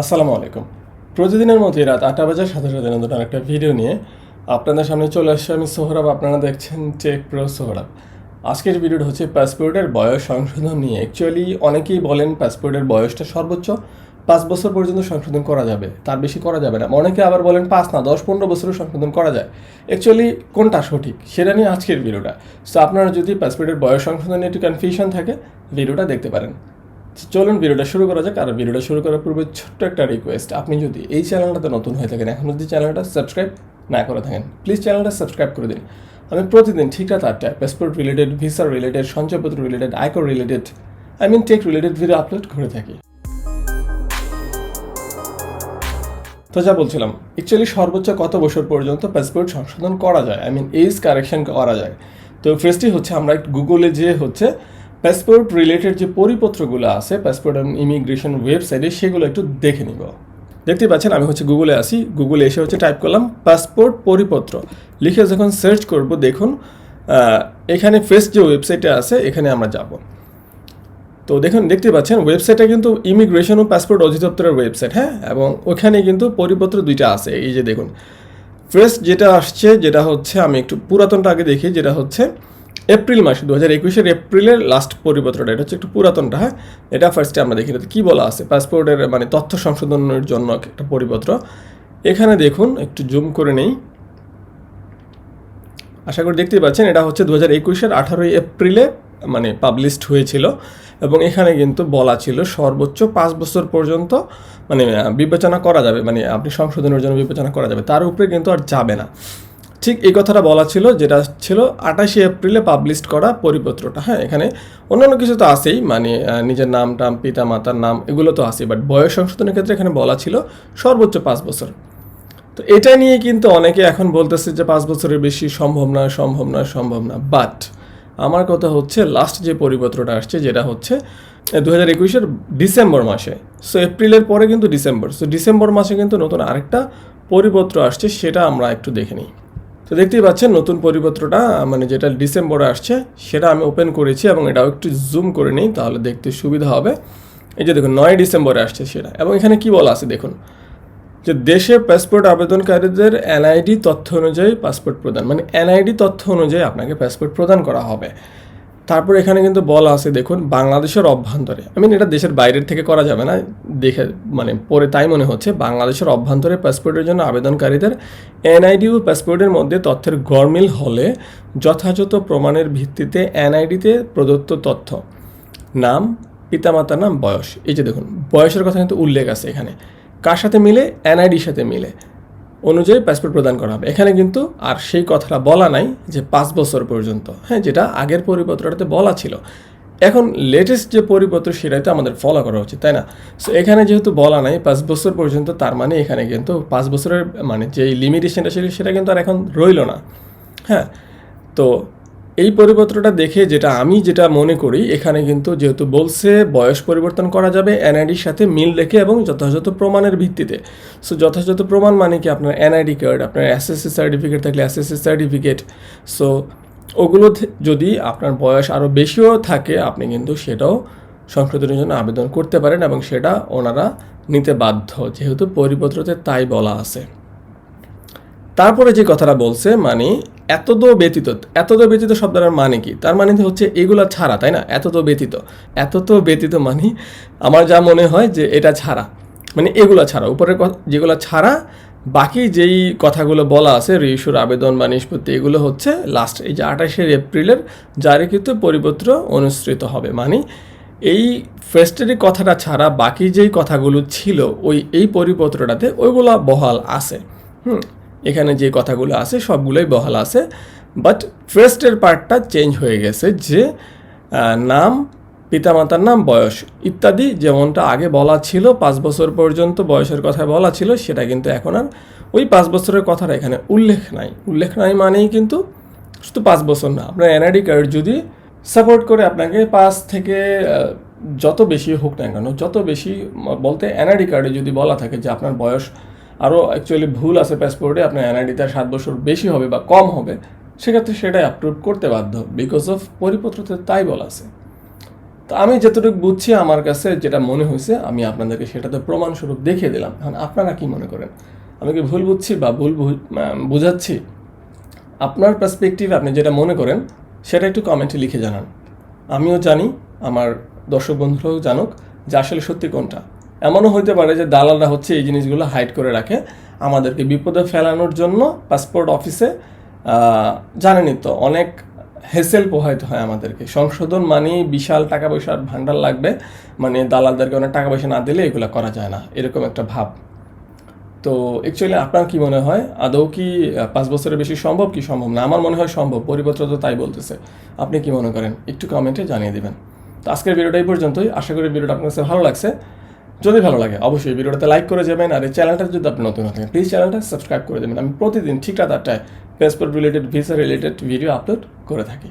আসসালামু আলাইকুম। প্রতিদিনের মতোই রাত আটটা বাজার সাথে সাথে নতুন একটা ভিডিও নিয়ে আপনাদের সামনে চলে আসছে আমি সোহরাব। আপনারা দেখছেন টেক প্রো সোহরাব। আজকের ভিডিওটা হচ্ছে পাসপোর্টের বয়স সংশোধন নিয়ে। অ্যাকচুয়ালি অনেকেই বলেন পাসপোর্টের বয়সটা সর্বোচ্চ পাঁচ বছর পর্যন্ত সংশোধন করা যাবে। তার বেশি করা যাবে না। অনেকে আবার বলেন পাঁচ না, দশ, পনেরো বছরও সংশোধন করা যায়। অ্যাকচুয়ালি কোনটা সঠিক? সেটা নিয়ে আজকের ভিডিওটা। সো আপনারা যদি পাসপোর্টের বয়স সংশোধন নিয়ে একটু কনফিউশন থাকে, ভিডিওটা দেখতে পারেন। চলুন ভিডিওটা শুরু করা যাক, আর ভিডিওটা শুরু করার পূর্বে ছোট্ট একটা রিকোয়েস্ট আপনি যদি এই চ্যানেলটাতে নতুন হয়ে থাকেন, এখন যদি চ্যানেলটা সাবস্ক্রাইব না করে থাকেন প্লিজ চ্যানেলটা সাবস্ক্রাইব করে দিন। আমি প্রতিদিন ঠিক রাত আটটায় পাসপোর্ট রিলেটেড ভিসা রিলেটেড সঞ্চয়পত্র রিলেটেড আয়কর related I mean tech related video upload করে থাকি। তো যা বলছিলাম অ্যাকচুয়ালি সর্বোচ্চ কত বছর পর্যন্ত পাসপোর্ট সংশোধন করা যায়? আই মিন এজ কারেকশন করা যায়। তো ফার্স্টই হচ্ছে আমরা গুগলে যে হচ্ছে পাসপোর্ট রিলেটেড যে পরিপত্রগুলো আছে পাসপোর্ট অ্যান্ড ইমিগ্রেশন ওয়েবসাইটে সেগুলো একটু দেখে নিব। দেখতে পাচ্ছেন, আমি হচ্ছে গুগলে আসি গুগলে এসে হচ্ছে টাইপ করলাম পাসপোর্ট পরিপত্র। লিখে যখন সার্চ করব, দেখুন এখানে ফার্স্ট যে ওয়েবসাইটে আছে, এখানে আমরা যাব। তো দেখুন দেখতে পাচ্ছেন ওয়েবসাইটটা কিন্তু ইমিগ্রেশন ও পাসপোর্ট অধিদপ্তরের ওয়েবসাইট হ্যাঁ? এবং ওখানে কিন্তু পরিপত্র দুইটা আছে। এই যে দেখুন ফার্স্ট যেটা আসছে, যেটা হচ্ছে, আমি একটু পুরাতনটা আগে দেখি, যেটা হচ্ছে এপ্রিল মাসে দু হাজার একুশের এপ্রিলের লাস্ট পরিপত্রটা এটা হচ্ছে একটু পুরাতনটা হ্যাঁ? এটা ফার্স্টে আমরা দেখি কী বলা আছে? পাসপোর্টের মানে তথ্য সংশোধনের জন্য একটা পরিপত্র। এখানে দেখুন, একটু জুম করে নেই। আশা করি দেখতেই পাচ্ছেন, এটা হচ্ছে দু হাজার একুশের আঠারোই এপ্রিলে মানে পাবলিশড হয়েছিল। এবং এখানে কিন্তু বলা ছিল সর্বোচ্চ পাঁচ বছর পর্যন্ত মানে বিবেচনা করা যাবে মানে আপনি সংশোধনের জন্য বিবেচনা করা যাবে। তার উপরে কিন্তু আর যাবে না। ঠিক এই কথাটা বলা ছিল, যেটা ছিল আঠাশে এপ্রিলে পাবলিশড করা পরিপত্রটা। হ্যাঁ এখানে অন্যান্য কিছু তো আছেই মানে নিজের নাম টাম, পিতা, মাতার নাম, এগুলো তো আছেই বাট বয়স সংশোধনের ক্ষেত্রে এখানে বলা ছিল সর্বোচ্চ পাঁচ বছর। তো এটা নিয়ে কিন্তু অনেকে এখন বলতেছে যে পাঁচ বছরের বেশি সম্ভব না সম্ভব না সম্ভব না। বাট আমার কথা হচ্ছে লাস্ট যে পরিপত্রটা আসছে, যেটা হচ্ছে দু হাজার একুশের ডিসেম্বর মাসে। সো এপ্রিলের পরে কিন্তু ডিসেম্বর। সো ডিসেম্বর মাসে কিন্তু নতুন আরেকটা পরিপত্র আসছে, সেটা আমরা একটু দেখে নিই। তো দেখতেই পাচ্ছেন নতুন পরিপত্রটা মানে যেটা ডিসেম্বরে আসছে, সেটা আমি ওপেন করেছি এবং এটাও একটু জুম করে নিই, তাহলে দেখতে সুবিধা হবে। এই যে দেখুন নয় ডিসেম্বরে আসছে সেটা। এবং এখানে কি বলা আছে দেখুন, যে দেশে পাসপোর্ট আবেদনকারীদের এনআইডি তথ্য অনুযায়ী পাসপোর্ট প্রদান মানে এনআইডি তথ্য অনুযায়ী আপনাকে পাসপোর্ট প্রদান করা হবে। তারপর এখানে কিন্তু বলা আছে, দেখুন, বাংলাদেশের অভ্যন্তরে। আমি এটা দেশের বাইরের থেকে করা যাবে না, দেখে মানে পরে তাই মনে হচ্ছে। বাংলাদেশের অভ্যন্তরে পাসপোর্টের জন্য আবেদনকারীদের এনআইডি ও পাসপোর্টের মধ্যে তথ্যের গরমিল হলে যথাযথ প্রমাণের ভিত্তিতে এনআইডিতে প্রদত্ত তথ্য। নাম, পিতামাতার নাম, বয়স। এই যে দেখুন, বয়সের কথা কিন্তু উল্লেখ আছে এখানে। কার সাথে মিলে? এনআইডির সাথে মিলে। অনুযায়ী পাসপোর্ট প্রদান করা হবে। এখানে কিন্তু আর সেই কথাটা বলা নাই যে পাঁচ বছর পর্যন্ত। হ্যাঁ যেটা আগের পরিপত্রটাতে বলা ছিল। এখন লেটেস্ট যে পরিপত্র সেটাই তো আমাদের ফলো করা উচিত, তাই না? সো এখানে যেহেতু বলা নাই পাঁচ বছর পর্যন্ত, তার মানে এখানে কিন্তু পাঁচ বছরের মানে যেই লিমিটেশনটা ছিল, সেটা কিন্তু আর এখন রইল না। হ্যাঁ তো এই পরিপত্রটা দেখে যেটা আমি যেটা মনে করি, এখানে কিন্তু যেহেতু বলছে বয়স পরিবর্তন করা যাবে এনআইডির সাথে মিল রেখে এবং যথাযথ প্রমাণের ভিত্তিতে। সো যথাযথ প্রমাণ মানে কি? আপনার এনআইডি কার্ড আপনার এসএসসি সার্টিফিকেট থাকলে এসএসসি সার্টিফিকেট সো ওগুলো যদি আপনার বয়স আরও বেশিও থাকে, আপনি কিন্তু সেটাও সংশোধনের জন্য আবেদন করতে পারেন এবং সেটা ওনারা নিতে বাধ্য, যেহেতু পরিপত্রতে তাই বলা আছে। তারপরে যে কথাটা বলছে মানে এত তো ব্যতীত এত তো ব্যতীত শব্দটার মানে কি? তার মানে হচ্ছে এগুলো ছাড়া, তাই না? এত তো ব্যতীত। এত তো ব্যতীত মানে আমার যা মনে হয় যে এটা ছাড়া। মানে এগুলো ছাড়া। উপরের যেগুলো ছাড়া, বাকি যেই কথাগুলো বলা আছে রিইস্যুর আবেদন বা নিষ্পত্তি, এগুলো হচ্ছে লাস্ট এই যে আঠাশের এপ্রিলের জারিকৃত পরিপত্র অনুসৃত হবে। মানে এই ফেস্টের কথাটা ছাড়া, বাকি যেই কথাগুলো ছিল, ওই, এই পরিপত্রটাতে ওইগুলো বহাল আছে। হুম? এখানে যে কথাগুলো আছে, সবগুলোই বহাল আছে। বাট ফার্স্টের পার্টটা চেঞ্জ হয়ে গেছে যে নাম, পিতামাতার নাম, বয়স ইত্যাদি যেমনটা আগে বলা ছিল, পাঁচ বছর পর্যন্ত বয়সের কথা বলা ছিল, সেটা কিন্তু এখন আর ওই পাঁচ বছরের কথাটা এখানে উল্লেখ নাই। উল্লেখ নাই মানেই কিন্তু শুধু পাঁচ বছর না। আপনার এনআইডি কার্ড যদি সাপোর্ট করে আপনাকে পাঁচ থেকে যত বেশি হোক না কেন, যত বেশি, বলতে এনআইডি কার্ডে যদি বলা থাকে যে আপনার বয়স আরও অ্যাকচুয়ালি ভুল আছে পাসপোর্টে আপনার এনআইডিতে সাত বছর বেশি হবে বা কম হবে, সেক্ষেত্রে সেটাই অ্যাপ্রুভ করতে বাধ্য বিকজ অফ পরিপত্রতে তাই বলা আছে। তো আমি যতটুকু বুঝছি আমার কাছে যেটা মনে হয়েছে, আমি আপনাদেরকে সেটা তো প্রমাণস্বরূপ দেখিয়ে দিলাম। এখন আপনারা কি মনে করেন? আমি কি ভুল বুঝছি বা ভুল বোঝাচ্ছি? আপনার পার্সপেক্টিভ আপনি যেটা মনে করেন, সেটা একটু কমেন্টে লিখে জানান। আমিও জানি, আমার দর্শক বন্ধুরাও জানুক যে আসলে সত্যি কোনটা। এমনও হতে পারে যে দালালরা হচ্ছে এই জিনিসগুলো হাইড করে রাখে আমাদেরকে বিপদে ফেলানোর জন্য পাসপোর্ট অফিসে আহ, জানেনই তো অনেক হেসেল পোহাইতে হয় আমাদেরকে। সংশোধন মানে বিশাল টাকা পয়সার ভান্ডার লাগবে মানে দালালদেরকে অনেক টাকা পয়সা না দিলে এগুলো করা যায় না এরকম একটা ভাব। তো অ্যাকচুয়ালি আপনার কি মনে হয় আদৌ কি পাঁচ বছরের বেশি সম্ভব কি সম্ভব না? আমার মনে হয় সম্ভব পরিপত্র তো তাই বলতেছে। আপনি কি মনে করেন? একটু কমেন্টে জানিয়ে দেবেন। তো আজকের ভিডিওটা এই পর্যন্তই। আশা করি ভিডিওটা আপনার কাছে ভালো লাগছে। যদি ভালো লাগে, অবশ্যই ভিডিওটাতে লাইক করে যাবেন আর এই চ্যানেলটা যদি আপনি নতুন থাকেন প্লিজ চ্যানেলটা সাবস্ক্রাইব করে দেবেন। আমি প্রতিদিন ঠিক রাত আটটায় passport related visa related video upload করে থাকি।